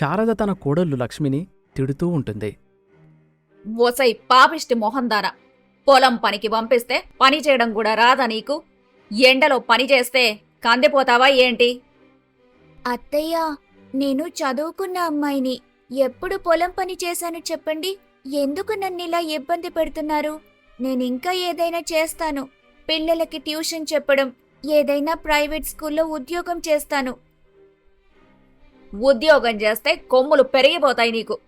శారద తన కోడళ్ళు లక్ష్మిని తిడుతూ ఉంటుంది. ఓసై పాపిష్టి మొహందాన పొలం పనికి పంపిస్తే పని చేయడం కూడా రాదా నీకు? ఎండలో పని చేస్తే కందిపోతావా ఏంటి? అత్తయ్య నేను చదువుకున్న అమ్మాయిని. ఎప్పుడు పొలం పని చేశాను చెప్పండి? ఎందుకు నన్ను ఇలా ఇబ్బంది పెడుతున్నారు? నేను ఇంకా ఏదైనా చేస్తాను. పిల్లలకి ట్యూషన్ చెప్పడం ఏదైనా ప్రైవేట్ స్కూల్లో ఉద్యోగం చేస్తాను. ఉద్యోగం చేస్తే కొమ్ములు పెరిగిపోతాయి నీకు.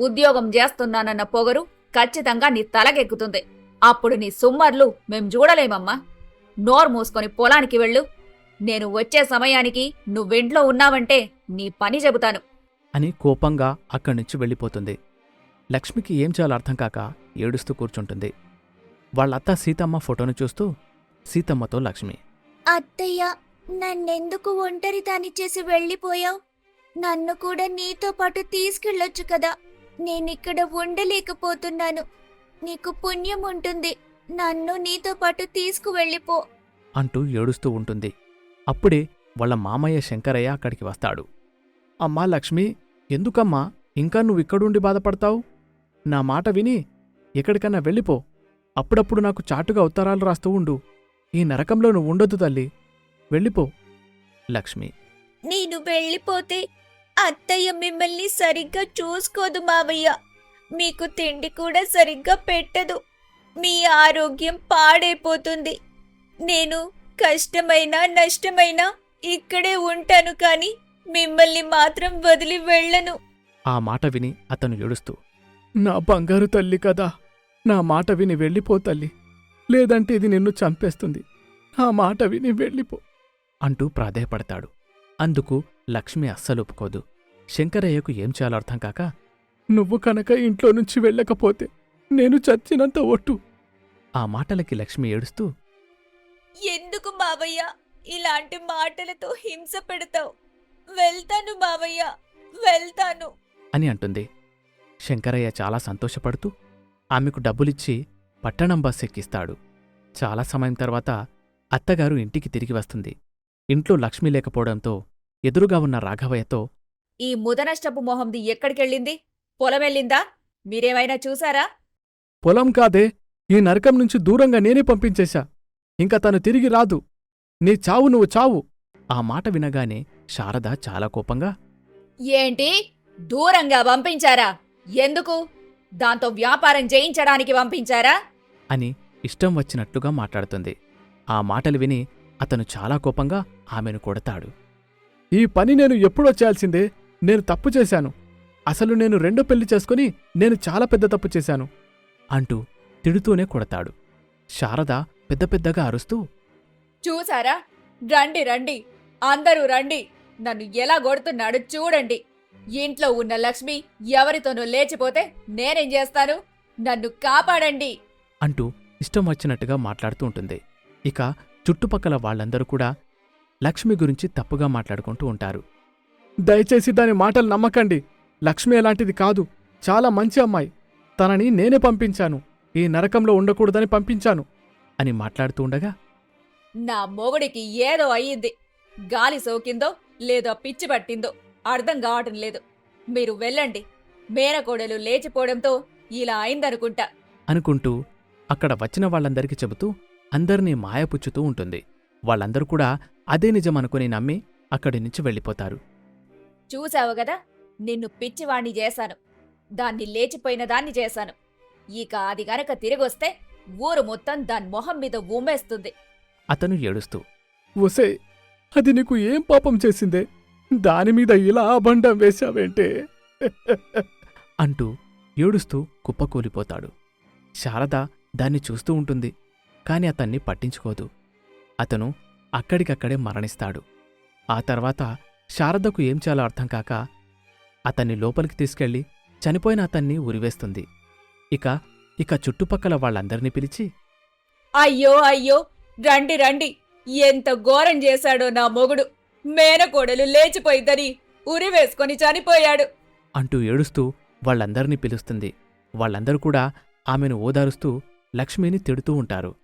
ఉద్యోగం చేస్తున్నానన్న పొగరు ఖచ్చితంగా నీ తలకెక్కుతుంది. అప్పుడు నీ సుమ్మర్లు మేం చూడలేమమ్మా. నోరు మూసుకొని పొలానికి వెళ్ళు. నేను వచ్చే సమయానికి నువ్వింట్లో ఉన్నావంటే నీ పని చెబుతాను. అని కోపంగా అక్కడి నుంచి వెళ్ళిపోతుంది. లక్ష్మికి ఏం చేయాలో అర్థం కాక ఏడుస్తూ కూర్చుంటుంది. వాళ్ళత్త సీతమ్మ ఫోటోను చూస్తూ సీతమ్మతో లక్ష్మి. అత్తయ్య నన్నెందుకు ఒంటరి దాని చేసి వెళ్ళిపోయావు? నన్ను కూడా నీతో పాటు తీసుకెళ్ళొచ్చు కదా. నేనిక్కడ ఉండలేకపోతున్నాను. నీకు పుణ్యం ఉంటుంది. నన్ను నీతో పాటు తీసుకువెళ్ళిపో. అంటూ ఏడుస్తూ ఉంటుంది. అప్పుడే వాళ్ళ మామయ్య శంకరయ్య అక్కడికి వస్తాడు. అమ్మా లక్ష్మి ఎందుకమ్మా ఇంకా నువ్విక్కడుండి బాధపడతావు? నా మాట విని ఎక్కడికన్నా వెళ్ళిపో. అప్పుడప్పుడు నాకు చాటుగా ఉత్తరాలు రాస్తూ ఉండు. ఈ నరకంలో నువ్వు ఉండొద్దు తల్లి. వెళ్ళిపో. లక్ష్మి. నేను వెళ్ళిపోతే అత్తయ్య మిమ్మల్ని సరిగ్గా చూసుకోదు మావయ్య. మీకు తిండి కూడా సరిగ్గా పెట్టదు. మీ ఆరోగ్యం పాడైపోతుంది. నేను కష్టమైనా నష్టమైనా ఇక్కడే ఉంటాను కానీ మిమ్మల్ని మాత్రం వదిలి వెళ్ళను. ఆ మాట విని అతను ఏడుస్తూ నా బంగారు తల్లి కదా నా మాట విని వెళ్ళిపో తల్లి. లేదంటే ఇది నిన్ను చంపేస్తుంది. నా మాట విని వెళ్ళిపో అంటూ ప్రాధేయపడతాడు. అందుకు లక్ష్మి అస్సలు ఒప్పుకోదు. శంకరయ్యకు ఏం చేయాలో అర్థం కాక నువ్వు కనుక ఇంట్లో నుంచి వెళ్ళకపోతే నేను చచ్చినంత ఒట్టు. ఆ మాటలకి లక్ష్మి ఏడుస్తూ ఎందుకు మావయ్య? ఇలాంటి మాటలతో హింస పెడతావు. వెళ్తాను మావయ్య వెళ్తాను. అని అంటుంది. శంకరయ్య చాలా సంతోషపడుతూ ఆమెకు డబ్బులిచ్చి పట్టణం బస్ ఎక్కిస్తాడు. చాలా సమయం తర్వాత అత్తగారు ఇంటికి తిరిగి వస్తుంది. ఇంట్లో లక్ష్మి లేకపోవడంతో ఎదురుగా ఉన్న రాఘవయ్యతో ఈ ముదనష్టపు మొహంది ఎక్కడికెళ్ళింది? పొలమెళ్ళిందా? మీరేమైనా చూసారా పొలం కాదే ఈ నరకం నుంచి దూరంగా నేనే పంపించేశా. ఇంకా తను తిరిగి రాదు. నీ చావు నువ్వు చావు. ఆ మాట వినగానే శారద చాలా కోపంగా ఏంటి? దూరంగా పంపించారా? ఎందుకు? దాంతో వ్యాపారం చేయించడానికి పంపించారా? అని ఇష్టం వచ్చినట్లుగా మాట్లాడుతుంది. ఆ మాటలు విని అతను చాలా కోపంగా ఆమెను కొడతాడు. ఈ పని నేను ఎప్పుడో చేయాల్సిందే నేను తప్పు చేశాను. అసలు నేను రెండో పెళ్ళి చేసుకుని నేను చాలా పెద్ద తప్పు చేశాను. అంటూ తిడుతూనే కొడతాడు. శారద పెద్ద పెద్దగా అరుస్తూ చూసారా? రండి రండి. అందరూ రండి. నన్ను ఎలా కొడుతున్నాడు చూడండి. ఇంట్లో ఉన్న లక్ష్మి ఎవరితోనూ లేచిపోతే నేనేం చేస్తాను? నన్ను కాపాడండి. అంటూ ఇష్టం వచ్చినట్టుగా మాట్లాడుతూ ఉంటుంది. ఇక చుట్టుపక్కల వాళ్ళందరూ కూడా లక్ష్మి గురించి తప్పుగా మాట్లాడుకుంటూ ఉంటారు. దయచేసి దాని మాటలు నమ్మకండి. లక్ష్మి ఎలాంటిది కాదు. చాలా మంచి అమ్మాయి. తనని నేనే పంపించాను. ఈ నరకంలో ఉండకూడదని పంపించాను. అని మాట్లాడుతూ ఉండగా నా మొగుడికి ఏదో అయ్యింది. గాలి సోకిందో లేదో పిచ్చి పట్టిందో అర్థం కావటం లేదు. మీరు వెళ్ళండి. మేనకోడలు లేచిపోవడంతో ఇలా అయిందనుకుంటా. అనుకుంటూ అక్కడ వచ్చిన వాళ్ళందరికీ చెబుతూ అందరినీ మాయపుచ్చుతూ ఉంటుంది. వాళ్ళందరూ కూడా అదే నిజమనుకుని నమ్మి అక్కడి నుంచి వెళ్ళిపోతారు. చూసావు గదా నిన్ను పిచ్చివాణ్ణి చేశాను. దాన్ని లేచిపోయిన దాన్ని చేశాను. ఇక అది గనక తిరిగొస్తే ఊరు మొత్తం దాని మొహం మీద ఉమ్మేస్తుంది. అతను ఏడుస్తూ ఒసే అది నీకు ఏం పాపం చేసిందే? దానిమీద ఇలా అబండం వేశావేంటే? అంటూ ఏడుస్తూ కుప్పకూలిపోతాడు. శారద దాన్ని చూస్తూ ఉంటుంది. కాని అతన్ని పట్టించుకోదు. అతను అక్కడికక్కడే మరణిస్తాడు. ఆ తర్వాత శారదకు ఏం చేయాలో అర్థం కాక అతన్ని లోపలికి తీసుకెళ్ళి చనిపోయిన అతన్ని ఉరివేస్తుంది. ఇక ఇక చుట్టుపక్కల వాళ్ళందర్నీ పిలిచి అయ్యో అయ్యో రండి రండి. ఎంత ఘోరం చేశాడో నా మొగుడు. మేనకోడలు లేచిపోయిద్దని ఉరి వేసుకొని చనిపోయాడు. అంటూ ఏడుస్తూ వాళ్ళందర్నీ పిలుస్తుంది. వాళ్ళందరూ కూడా ఆమెను ఓదారుస్తూ లక్ష్మిని తిడుతూ ఉంటారు.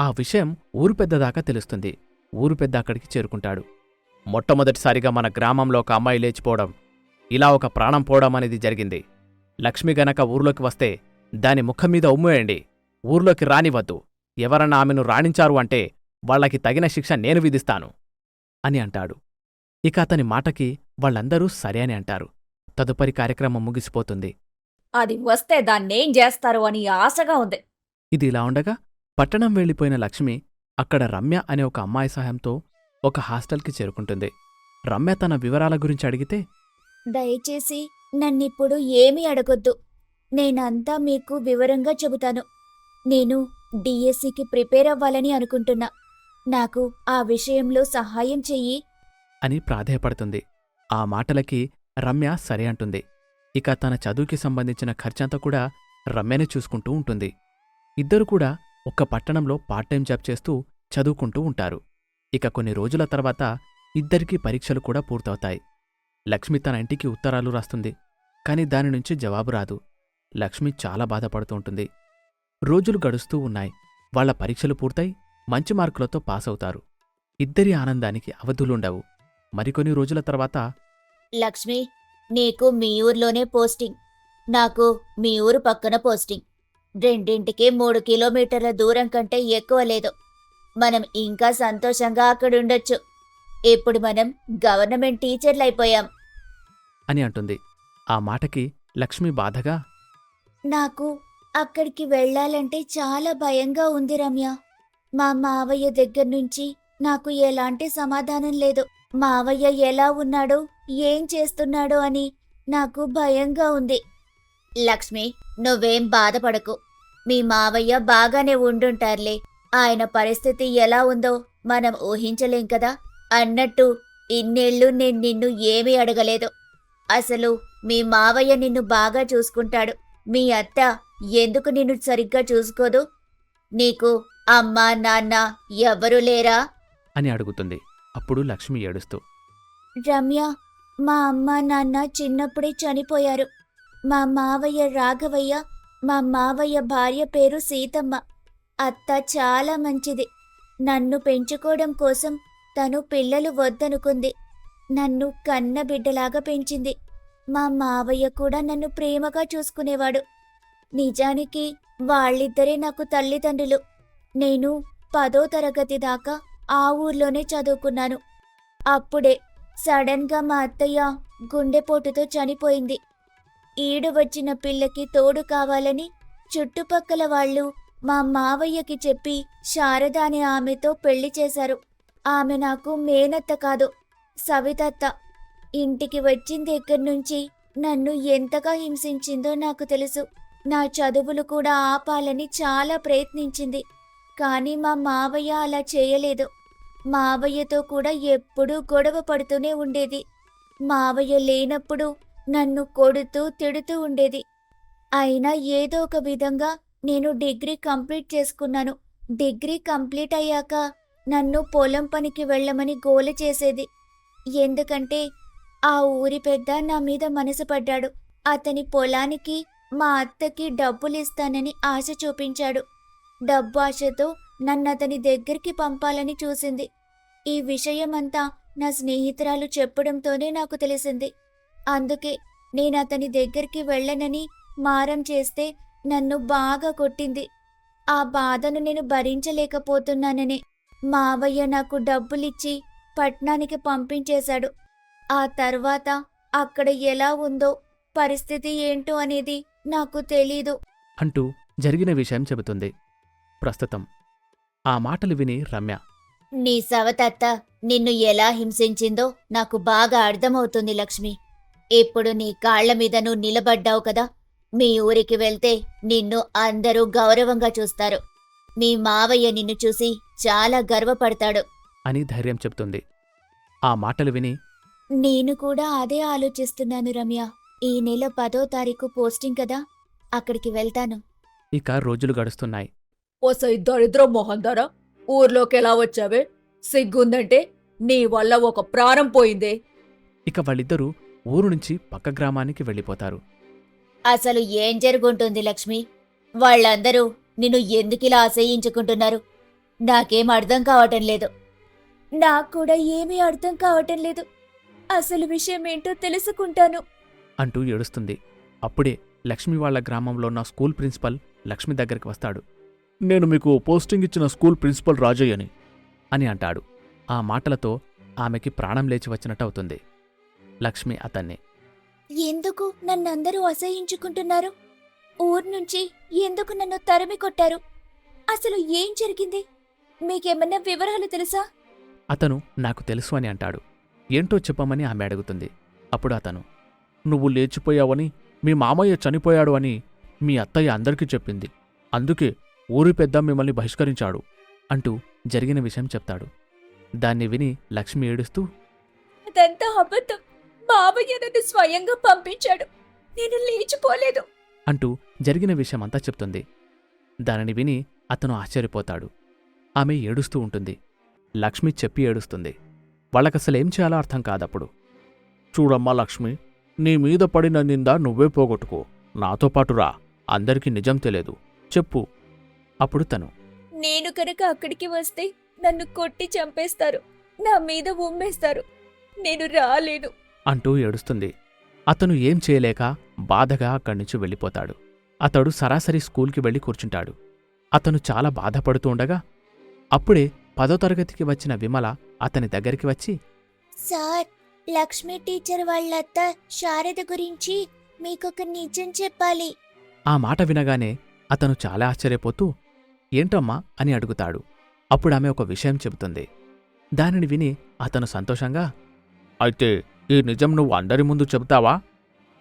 ఆ విషయం ఊరు పెద్దదాకా తెలుస్తుంది. ఊరు పెద్ద అక్కడికి చేరుకుంటాడు. మొట్టమొదటిసారిగా మన గ్రామంలో ఒక అమ్మాయి లేచిపోవడం ఇలా ఒక ప్రాణం పోవడం అనేది జరిగింది. లక్ష్మి గనక ఊర్లోకి వస్తే దాని ముఖం మీద ఉమ్మేయండి ఊర్లోకి రానివద్దు ఎవరన్నా ఆమెను రాణించారు అంటే వాళ్ళకి తగిన శిక్ష నేను విధిస్తాను అని అంటాడు. ఇక అతని మాటకి వాళ్ళందరూ సరే అని అంటారు. తదుపరి కార్యక్రమం ముగిసిపోతుంది. అది వస్తే దాన్నేం చేస్తారు అని ఆశగా ఉంది. ఇది ఇలా ఉండగా పట్టణం వెళ్ళిపోయిన లక్ష్మి అక్కడ రమ్య అనే ఒక అమ్మాయి సహాయంతో ఒక హాస్టల్కి చేరుకుంటుంది. రమ్య తన వివరాల గురించి అడిగితే దయచేసి నన్నిప్పుడు ఏమీ అడగొద్దు. నేనంతా మీకు వివరంగా చెబుతాను. నేను డిఎస్సికి ప్రిపేర్ అవ్వాలని అనుకుంటున్నా. నాకు ఆ విషయంలో సహాయం చెయ్యి. అని ప్రాధేయపడుతుంది. ఆ మాటలకి రమ్య సరే అంటుంది. ఇక తన చదువుకి సంబంధించిన ఖర్చంతా కూడా రమ్యనే చూసుకుంటూ ఉంటుంది. ఇద్దరు కూడా ఒక్క పట్టణంలో పార్ట్ టైం జాబ్ చేస్తూ చదువుకుంటూ ఉంటారు. ఇక కొన్ని రోజుల తర్వాత ఇద్దరికీ పరీక్షలు కూడా పూర్తవుతాయి. లక్ష్మి తన ఇంటికి ఉత్తరాలు రాస్తుంది కాని దాని నుంచి జవాబు రాదు. లక్ష్మి చాలా బాధపడుతూ ఉంటుంది. రోజులు గడుస్తూ ఉన్నాయి. వాళ్ళ పరీక్షలు పూర్తయి మంచి మార్కులతో పాస్ అవుతారు. ఇద్దరి ఆనందానికి అవధులుండవు. మరికొన్ని రోజుల తర్వాత లక్ష్మి నీకు మీ ఊర్లోనే పోస్టింగ్. నాకు మీ ఊరు పక్కన పోస్టింగ్. రెండింటికి మూడు కిలోమీటర్ల దూరం కంటే ఎక్కువ లేదు. మనం ఇంకా సంతోషంగా అక్కడుండొచ్చు. ఇప్పుడు మనం గవర్నమెంట్ టీచర్లు అయిపోయాం అని అంటుంది. ఆ మాటకి లక్ష్మి బాధగా నాకు అక్కడికి వెళ్ళాలంటే చాలా భయంగా ఉంది రమ్య. మా మావయ్య దగ్గర నుంచి నాకు ఎలాంటి సమాధానం లేదు. మావయ్య ఎలా ఉన్నాడో ఏం చేస్తున్నాడో అని నాకు భయంగా ఉంది. లక్ష్మి నువ్వేం బాధపడకు. మీ మావయ్య బాగానే ఉండుంటారులే. ఆయన పరిస్థితి ఎలా ఉందో మనం ఊహించలేం కదా? అన్నట్టు ఇన్నేళ్ళు నేను నిన్ను ఏమీ అడగలేదు. అసలు మీ మావయ్య నిన్ను బాగా చూసుకుంటాడు. మీ అత్త ఎందుకు నిన్ను సరిగ్గా చూసుకోదు? నీకు అమ్మ నాన్న ఎవరూ లేరా? అని అడుగుతుంది. అప్పుడు లక్ష్మి ఏడుస్తూ రమ్య మా అమ్మ నాన్న చిన్నప్పుడే చనిపోయారు. మా మావయ్య రాఘవయ్య మా మావయ్య భార్య పేరు సీతమ్మ. అత్త చాలా మంచిది. నన్ను పెంచుకోవడం కోసం తను పిల్లలు వద్దనుకుంది. నన్ను కన్న బిడ్డలాగా పెంచింది. మా మావయ్య కూడా నన్ను ప్రేమగా చూసుకునేవాడు. నిజానికి వాళ్ళిద్దరే నాకు తల్లిదండ్రులు. నేను పదో తరగతి దాకా ఆ ఊర్లోనే చదువుకున్నాను. అప్పుడే సడన్గా మా అత్తయ్య గుండెపోటుతో చనిపోయింది. ఈడు వచ్చిన పిల్లకి తోడు కావాలని చుట్టుపక్కల వాళ్ళు మా మావయ్యకి చెప్పి శారద అనే ఆమెతో పెళ్ళి చేశారు. ఆమె నాకు మేనత్త కాదు సవితత్త. ఇంటికి వచ్చిన దగ్గర నుంచి నన్ను ఎంతగా హింసించిందో నాకు తెలుసు. నా చదువులు కూడా ఆపాలని చాలా ప్రయత్నించింది కానీ మా మావయ్య అలా చేయలేదు. మావయ్యతో కూడా ఎప్పుడూ గొడవ పడుతూనే ఉండేది. మావయ్య లేనప్పుడు నన్ను కొడుతూ తిడుతూ ఉండేది. అయినా ఏదో ఒక విధంగా నేను డిగ్రీ కంప్లీట్ చేసుకున్నాను. డిగ్రీ కంప్లీట్ అయ్యాక నన్ను పొలం పనికి వెళ్ళమని గోల చేసేది. ఎందుకంటే ఆ ఊరి పెద్ద నా మీద మనసు పడ్డాడు. అతని పొలానికి మా అత్తకి డబ్బులు ఇస్తానని ఆశ చూపించాడు. డబ్బు ఆశతో నన్ను అతని దగ్గరికి పంపాలని చూసింది. ఈ విషయమంతా నా స్నేహితురాలు చెప్పడంతోనే నాకు తెలిసింది. అందుకే నేను అతని దగ్గరికి వెళ్ళనని మారం చేస్తే నన్ను బాగా కొట్టింది. ఆ బాధను నేను భరించలేకపోతున్నానని మావయ్య నాకు డబ్బులిచ్చి పట్నానికి పంపించేశాడు. ఆ తర్వాత అక్కడ ఎలా ఉందో పరిస్థితి ఏంటో అనేది నాకు తెలీదు. అంటూ జరిగిన విషయం చెబుతుంది. ప్రస్తుతం ఆ మాటలు విని రమ్య. నీ సవతత్త నిన్ను ఎలా హింసించిందో నాకు బాగా అర్థమవుతుంది లక్ష్మి. ఇప్పుడు నీ కాళ్ళ మీద నువ్వు నిలబడ్డావు కదా. మీ ఊరికి వెళ్తే నిన్ను అందరూ గౌరవంగా చూస్తారు. మీ మావయ్య నిన్ను చూసి చాలా గర్వపడతాడు. అని ధైర్యం చెప్తుంది. ఆ మాటలు విని నేను కూడా అదే ఆలోచిస్తున్నాను రమ్య. ఈ నెల పదో తారీఖు పోస్టింగ్ కదా. అక్కడికి వెళ్తాను. ఇక రోజులు గడుస్తున్నాయి. ఓసై దరిద్రం మొహందారా ఊర్లోకి ఎలా వచ్చావే? సిగ్గుందంటే నీ వల్ల ఒక ప్రాణం పోయిందే. ఇక వాళ్ళిద్దరూ ఊరు నుంచి పక్క గ్రామానికి వెళ్ళిపోతారు. అసలు ఏం జరుగుంటుంది లక్ష్మి? వాళ్ళందరూ నిన్ను ఎందుకిలా అసహ్యించుకుంటున్నారు నాకేం అర్థం కావటం లేదు. నాకు కూడా ఏమీ అర్థం కావటం లేదు. అసలు విషయం ఏంటో తెలుసుకుంటాను. అంటూ ఏడుస్తుంది. అప్పుడే లక్ష్మి వాళ్ళ గ్రామంలో ఉన్న స్కూల్ ప్రిన్సిపల్ లక్ష్మి దగ్గరికి వస్తాడు. నేను మీకు పోస్టింగ్ ఇచ్చిన స్కూల్ ప్రిన్సిపల్ రాజయ్యని అని అంటాడు. ఆ మాటలతో ఆమెకి ప్రాణం లేచి వచ్చినట్టు అవుతుంది. లక్ష్మి అతన్ని. ఎందుకు నన్ను అందరూ అసహించుకుంటున్నారు? ఊరు నుంచి ఎందుకు నన్ను తరిమి కొట్టారు? అసలు ఏం జరిగింది? మీకేమన్నా వివరాలు తెలుసా? అతను నాకు తెలుసు అని అంటాడు. ఏంటో చెప్పమని ఆమె అడుగుతుంది. అప్పుడు అతను నువ్వు లేచిపోయావని మీ మామయ్య చనిపోయాడు అని మీ అత్తయ్య అందరికీ చెప్పింది. అందుకే ఊరి పెద్ద మిమ్మల్ని బహిష్కరించాడు అంటూ జరిగిన విషయం చెప్తాడు. దాన్ని విని లక్ష్మి ఏడుస్తూ అదంతా అబద్ధం. బాబయ్య నన్ను స్వయంగా పంపించాడు. నేను లేచిపోలేదు. అంటూ జరిగిన విషయమంతా చెప్తుంది. దానిని విని అతను ఆశ్చర్యపోతాడు. ఆమె ఏడుస్తూ ఉంటుంది. లక్ష్మి చెప్పి ఏడుస్తుంది. వాళ్ళకసలేం చేయాలో అర్థం కాదప్పుడు. చూడమ్మా లక్ష్మి నీ మీద పడిన నింద నువ్వే పోగొట్టుకో. నాతో పాటు రా. అందరికీ నిజం తెలియదు. చెప్పు. అప్పుడు తను నేను కనుక అక్కడికి వస్తే నన్ను కొట్టి చంపేస్తారు. నా మీద ఉమ్మేస్తారు. నేను రాలేను. అంటూ ఏడుస్తుంది. అతను ఏం చేయలేక బాధగా అక్కడి నుంచి వెళ్ళిపోతాడు. అతడు సరాసరి స్కూల్కి వెళ్ళి కూర్చుంటాడు. అతను చాలా బాధపడుతూ ఉండగా అప్పుడే పదో తరగతికి వచ్చిన విమల అతని దగ్గరికి వచ్చి సార్ లక్ష్మి టీచర్ వాళ్ళత్త శారద గురించి మీకొక నిజం చెప్పాలి. ఆ మాట వినగానే అతను చాలా ఆశ్చర్యపోతూ ఏంటమ్మా? అని అడుగుతాడు. అప్పుడు ఆమె ఒక విషయం చెబుతుంది. దానిని విని అతను సంతోషంగా అయితే ఈ నిజం నువ్వు అందరి ముందు చెబుతావా?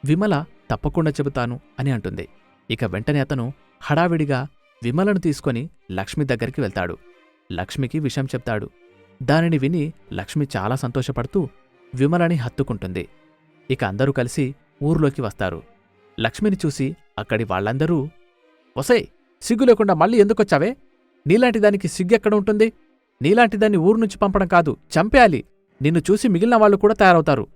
విమల తప్పకుండా చెబుతాను అని అంటుంది. ఇక వెంటనే అతను హడావిడిగా విమలను తీసుకొని లక్ష్మి దగ్గరికి వెళ్తాడు. లక్ష్మికి విషయం చెప్తాడు. దానిని విని లక్ష్మి చాలా సంతోషపడుతూ విమలని హత్తుకుంటుంది. ఇక అందరూ కలిసి ఊర్లోకి వస్తారు. లక్ష్మిని చూసి అక్కడి వాళ్ళందరూ ఒసే సిగ్గు లేకుండా మళ్ళీ ఎందుకొచ్చావే? నీలాంటి దానికి సిగ్గెక్కడ ఉంటుంది? నీలాంటి దాన్ని ఊరు నుంచి పంపడం కాదు చంపేయాలి. నిన్ను చూసి మిగిలిన వాళ్ళు కూడా తయారవుతారు.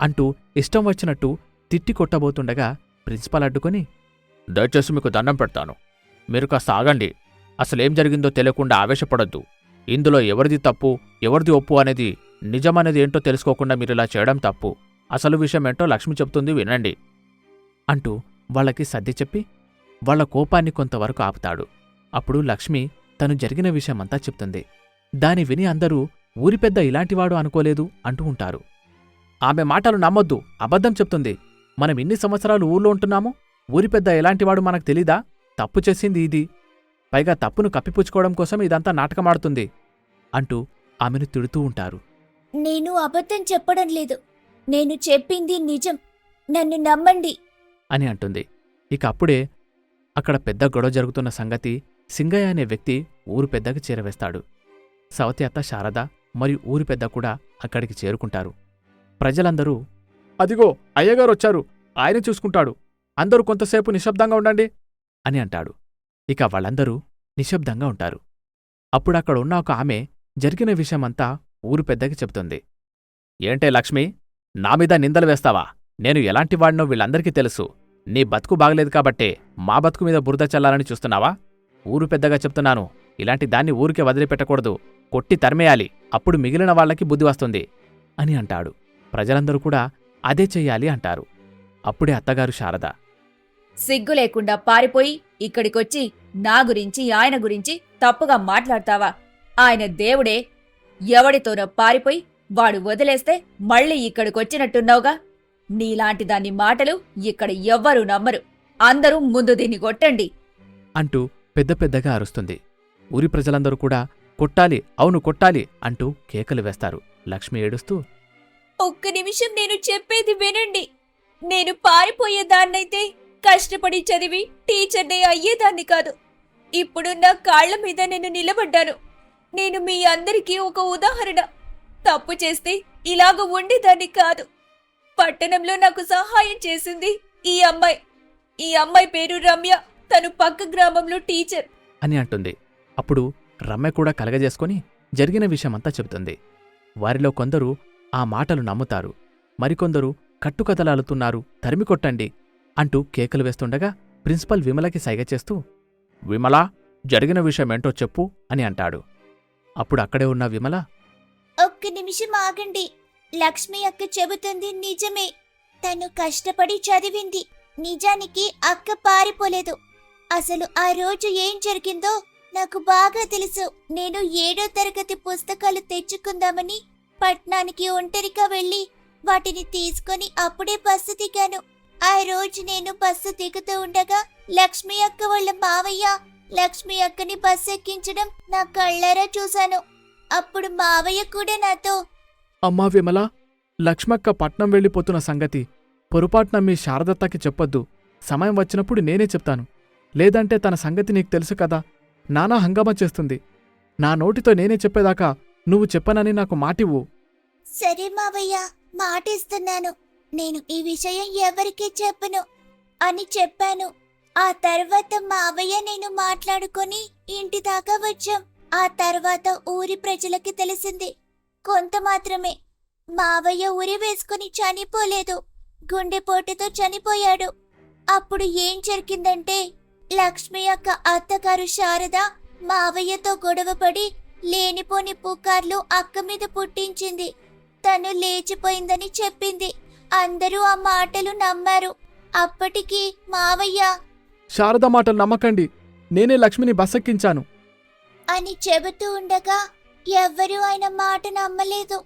అంటూ ఇష్టం వచ్చినట్టు తిట్టి కొట్టబోతుండగా ప్రిన్సిపాల్ అడ్డుకొని దయచేసి మీకు దండం పెడతాను. మీరు కాస్త ఆగండి. అసలేం జరిగిందో తెలియకుండా ఆవేశపడొద్దు. ఇందులో ఎవరిది తప్పు ఎవరిది ఒప్పు అనేది నిజమనేది ఏంటో తెలుసుకోకుండా మీరు ఇలా చేయడం తప్పు. అసలు విషయం ఏంటో లక్ష్మి చెప్తుంది వినండి అంటూ వాళ్ళకి సర్ది చెప్పి వాళ్ళ కోపాన్ని కొంతవరకు ఆపుతాడు. అప్పుడు లక్ష్మి తను జరిగిన విషయమంతా చెప్తుంది. దాని విని అందరూ ఊరి పెద్ద ఇలాంటివాడు అనుకోలేదు అంటూ ఉంటారు. ఆమె మాటలు నమ్మొద్దు. అబద్ధం చెప్తుంది. మనం ఇన్ని సంవత్సరాలు ఊర్లో ఉంటున్నాము? ఊరి పెద్ద ఎలాంటివాడు మనకు తెలీదా? తప్పు చేసింది ఇది. పైగా తప్పును కప్పిపుచ్చుకోవడం కోసం ఇదంతా నాటకమాడుతుంది అంటూ ఆమెను తిడుతూ ఉంటారు. నేను అబద్ధం చెప్పడం లేదు. నేను చెప్పింది నిజం. నన్ను నమ్మండి. అని అంటుంది. ఇక అప్పుడే అక్కడ పెద్ద గొడవ జరుగుతున్న సంగతి సింగయ్య అనే వ్యక్తి ఊరు పెద్దకి చేరవేస్తాడు. సవతి అత్త శారద మరియు ఊరి పెద్ద కూడా అక్కడికి చేరుకుంటారు. ప్రజలందరూ అదిగో అయ్యగారు వచ్చారు ఆయన చూసుకుంటాడు. అందరూ కొంతసేపు నిశ్శబ్దంగా ఉండండి అని అంటాడు. ఇక వాళ్ళందరూ నిశ్శబ్దంగా ఉంటారు. అప్పుడు అక్కడ ఉన్న ఒక ఆమె జరిగిన విషయమంతా ఊరు పెద్దకి చెబుతుంది. ఏంటే లక్ష్మి నా మీద నిందలు వేస్తావా? నేను ఎలాంటి వాడినో వీళ్ళందరికీ తెలుసు. నీ బతుకు బాగలేదు కాబట్టే మా బతుకు మీద బురద చల్లాలని చూస్తున్నావా? ఊరు పెద్దగా చెప్తున్నాను. ఇలాంటి దాన్ని ఊరికే వదిలిపెట్టకూడదు. కొట్టి తరిమేయాలి. అప్పుడు మిగిలిన వాళ్ళకి బుద్ధి వస్తుంది అని అంటాడు. ప్రజలందరూ కూడా అదే చెయ్యాలి అంటారు. అప్పుడే అత్తగారు శారద. సిగ్గు లేకుండా పారిపోయి ఇక్కడికొచ్చి నా గురించి ఆయన గురించి తప్పుగా మాట్లాడతావా? ఆయన దేవుడే. ఎవడితోనో పారిపోయి వాడు వదిలేస్తే మళ్ళీ ఇక్కడికొచ్చినట్టున్నావుగా? నీలాంటి దాన్ని మాటలు ఇక్కడ ఎవ్వరూ నమ్మరు. అందరూ ముందు దీన్ని కొట్టండి. అంటూ పెద్ద పెద్దగా అరుస్తుంది. ఊరి ప్రజలందరూ కూడా కొట్టాలి అవును కొట్టాలి అంటూ కేకలు వేస్తారు. లక్ష్మి ఏడుస్తూ ఒక్క నిమిషం నేను చెప్పేది వినండి. నేను పారిపోయేదాన్నైతే కష్టపడి చదివి టీచర్నే అయ్యేదాన్ని కాదు. ఇప్పుడు నా కాళ్ళ మీద నేను నిలబడ్డాను. నేను మీ అందరికీ ఒక ఉదాహరణ. తప్పు చేస్తే ఇలాగ ఉండేదాన్ని కాదు. పట్టణంలో నాకు సహాయం చేసింది ఈ అమ్మాయి. ఈ అమ్మాయి పేరు రమ్య. తను పక్క గ్రామంలో టీచర్. అని అంటుంది. అప్పుడు రమ్య కూడా కలగజేసుకొని జరిగిన విషయమంతా చెబుతుంది. వారిలో కొందరు ఆ మాటలు నమ్ముతారు. మరికొందరు కట్టుకథలాలుతున్నారు తరిమి కొట్టండి అంటూ కేకలు వేస్తుండగా ప్రిన్సిపల్ విమలకి సైగ చేస్తూ విమల జరిగిన విషయమేంటో చెప్పు అని అంటాడు. అప్పుడు అక్కడే ఉన్న విమల ఒక్క నిమిషం ఆగండి. లక్ష్మి అక్క చెబుతుంది నిజమే. తను కష్టపడి చదివింది. నిజానికి అక్క పారిపోలేదు. అసలు ఆ రోజు ఏం జరిగిందో నాకు బాగా తెలుసు. నేను ఏడో తరగతి పుస్తకాలు తెచ్చుకుందామని పట్నానికి ఒంటరిగా వెళ్ళి వాటిని తీసుకొని అప్పుడే బస్సు దిగాను. ఆ రోజు నేను బస్సు దిగుతూ ఉండగా లక్ష్మి అక్క వాళ్ళ మావయ్య లక్ష్మి అక్కని బస్సు ఎక్కించడం నా కళ్ళారా చూశాను. అప్పుడు మావయ్య కూడా నాతో అమ్మా విమల లక్ష్మక్క పట్నం వెళ్ళిపోతున్న సంగతి పొరపాటున మీ శారదత్తకి చెప్పొద్దు. సమయం వచ్చినప్పుడు నేనే చెప్తాను. లేదంటే తన సంగతి నీకు తెలుసు కదా నానా హంగామా చేస్తుంది. నా నోటితో నేనే చెప్పేదాకా నువ్వు చెప్పనని నాకు మాటివ్వు. సరే మావయ్య మాటిస్తున్నాను. నేను ఈ విషయం ఎవరికీ చెప్పను. అని చెప్పాను. ఆ తర్వాత మావయ్య నేను మాట్లాడుకొని ఇంటి దాకా వచ్చాం. ఆ తర్వాత ఊరి ప్రజలకి తెలిసింది. కొంత మాత్రమే. మావయ్య ఉరి వేసుకుని చనిపోలేదు. గుండెపోటుతో చనిపోయాడు. అప్పుడు ఏం జరిగిందంటే లక్ష్మి యొక్క అత్తగారు శారద మావయ్యతో గొడవపడి లేనిపోని పుకార్లు అక్క మీద పుట్టించింది. తను లేచిపోయిందని చెప్పింది. అందరూ ఆ మాటలు నమ్మారు. అప్పటికి మావయ్య శారద మాటలు నమ్మకండి. నేనే లక్ష్మిని బస్సెక్కించాను అని చెబుతూ ఉండగా ఎవ్వరూ ఆయన మాట నమ్మలేదు.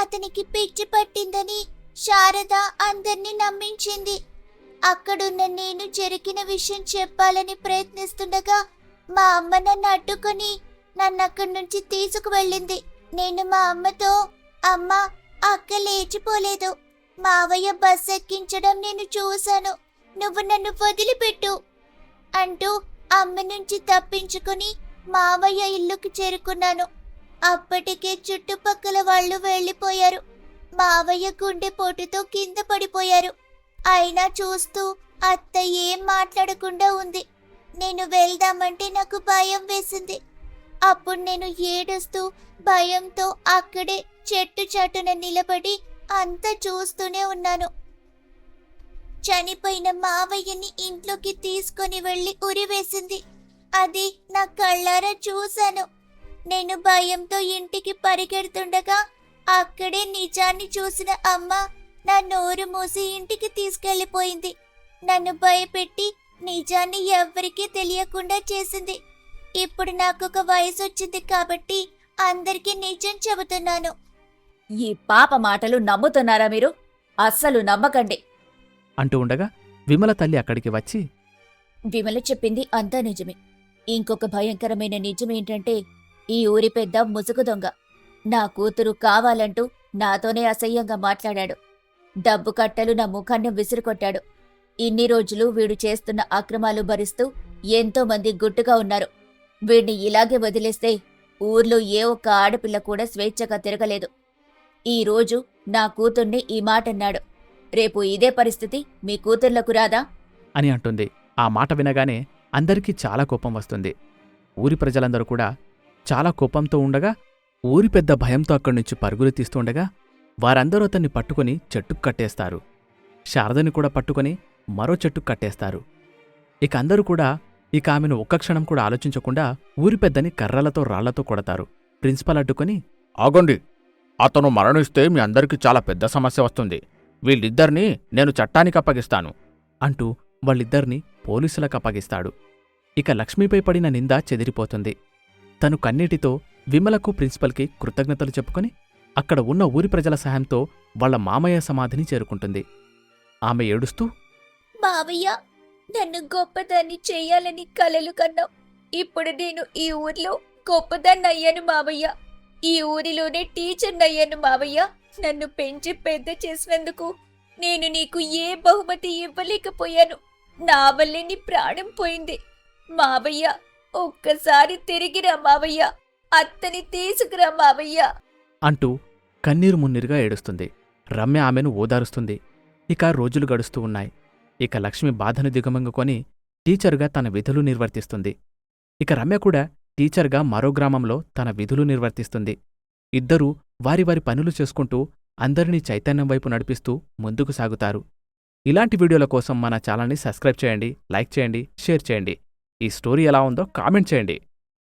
అతనికి పిచ్చి పట్టిందని శారద అందర్నీ నమ్మించింది. అక్కడున్న నేను జరిగిన విషయం చెప్పాలని ప్రయత్నిస్తుండగా మా అమ్మ నన్ను అడ్డుకొని నన్ను అక్కడి నుంచి తీసుకువెళ్ళింది. నేను మా అమ్మతో అమ్మ అక్క లేచిపోలేదు. మావయ్య బస్ ఎక్కించడం నేను చూశాను. నువ్వు నన్ను వదిలిపెట్టు అంటూ అమ్మ నుంచి తప్పించుకుని మావయ్య ఇల్లుకి చేరుకున్నాను. అప్పటికే చుట్టుపక్కల వాళ్ళు వెళ్ళిపోయారు. మావయ్య గుండెపోటుతో కింద పడిపోయారు. అయినా చూస్తూ అత్త ఏం మాట్లాడకుండా ఉంది. నేను వెళ్దామంటే నాకు భయం వేసింది. అప్పుడు నేను ఏడుస్తూ భయంతో అక్కడే చెట్టు చాటున నిలబడి అంతా చూస్తూనే ఉన్నాను. చనిపోయిన మావయ్యని ఇంట్లోకి తీసుకొని వెళ్ళి ఉరివేసింది అది నా కళ్ళారా చూశాను. నేను భయంతో ఇంటికి పరిగెడుతుండగా అక్కడే నిజాన్ని చూసిన అమ్మ నా నోరు మూసి ఇంటికి తీసుకెళ్ళిపోయింది నన్ను భయపెట్టి నిజాన్ని ఎవ్వరికీ తెలియకుండా చేసింది. ఇప్పుడు నాకు ఒక వయసు వచ్చింది కాబట్టి అందరికీ నిజం చెబుతున్నాను. ఈ పాప మాటలు నమ్ముతున్నారా మీరు? అస్సలు నమ్మకండి. అంటూ ఉండగా విమల తల్లి అక్కడికి వచ్చి విమల చెప్పింది అంతా నిజమే. ఇంకొక భయంకరమైన నిజమేంటంటే ఈ ఊరి పెద్ద ముసుగు దొంగ నా కూతురు కావాలంటూ నాతోనే అసహ్యంగా మాట్లాడాడు. డబ్బు కట్టలు నా ముఖాన్ని విసిరికొట్టాడు. ఇన్ని రోజులు వీడు చేస్తున్న అక్రమాలు భరిస్తూ ఎంతో మంది గుట్టుగా ఉన్నారు. వీడిని ఇలాగే వదిలేస్తే ఊర్లో ఏ ఒక్క ఆడపిల్ల కూడా స్వేచ్ఛగా తిరగలేదు. ఈ రోజు నా కూతుర్ని ఈ మాట అన్నాడు. రేపు ఇదే పరిస్థితి మీ కూతుర్లకు రాదా? అని అంటుంది. ఆ మాట వినగానే అందరికీ చాలా కోపం వస్తుంది. ఊరి ప్రజలందరూ కూడా చాలా కోపంతో ఉండగా ఊరి పెద్ద భయంతో అక్కడి నుంచి పరుగులు తీస్తుండగా వారందరూ అతన్ని పట్టుకొని చెట్టుకు కట్టేస్తారు. శారదని కూడా పట్టుకొని మరో చెట్టుకు కట్టేస్తారు. ఇక అందరూ కూడా ఇక ఆమెను ఒక్క క్షణం కూడా ఆలోచించకుండా ఊరి పెద్దని కర్రలతో రాళ్ళతో కొడతారు. ప్రిన్సిపల్ అడ్డుకొని ఆగండి. అతను మరణిస్తే మీ అందరికీ చాలా పెద్ద సమస్య వస్తుంది. వీళ్ళిద్దరినీ నేను చట్టానికి అప్పగిస్తాను అంటూ వాళ్ళిద్దరినీ పోలీసులకు అప్పగిస్తాడు. ఇక లక్ష్మీపై పడిన నింద చెదిరిపోతుంది. తను కన్నీటితో విమలకు ప్రిన్సిపల్కి కృతజ్ఞతలు చెప్పుకొని అక్కడ ఉన్న ఊరి ప్రజల సహాయంతో వాళ్ళ మామయ్య సమాధిని చేరుకుంటుంది. ఆమె ఏడుస్తూ మావయ్య నన్ను గొప్పదాన్ని చేయాలని కలలు కన్నావు. ఇప్పుడు నేను ఈ ఊర్లో గొప్పదాన్ని అయ్యాను మావయ్య. ఈ ఊరిలోనే టీచర్ని అయ్యాను మావయ్య. నన్ను పెంచి పెద్ద చేసినందుకు నేను నీకు ఏ బహుమతి ఇవ్వలేకపోయాను. నా వల్లే నీ ప్రాణం పోయింది. మావయ్య ఒక్కసారి తిరిగిరా మావయ్య. అత్తని తీసుకురా మావయ్య. అంటూ కన్నీరు మున్నీరుగా ఏడుస్తుంది. రమ్య ఆమెను ఓదారుస్తుంది. ఇక రోజులు గడుస్తూ ఉన్నాయి. ఇక లక్ష్మి బాధను దిగమంగుకొని టీచరుగా తన విధులు నిర్వర్తిస్తుంది. ఇక రమ్య కూడా టీచర్గా మరో గ్రామంలో తన విధులు నిర్వర్తిస్తుంది. ఇద్దరూ వారి వారి పనులు చేసుకుంటూ అందరినీ చైతన్యం వైపు నడిపిస్తూ ముందుకు సాగుతారు. ఇలాంటి వీడియోల కోసం మన ఛానల్ని సబ్స్క్రైబ్ చేయండి లైక్ చేయండి షేర్ చేయండి. ఈ స్టోరీ ఎలా ఉందో కామెంట్ చేయండి.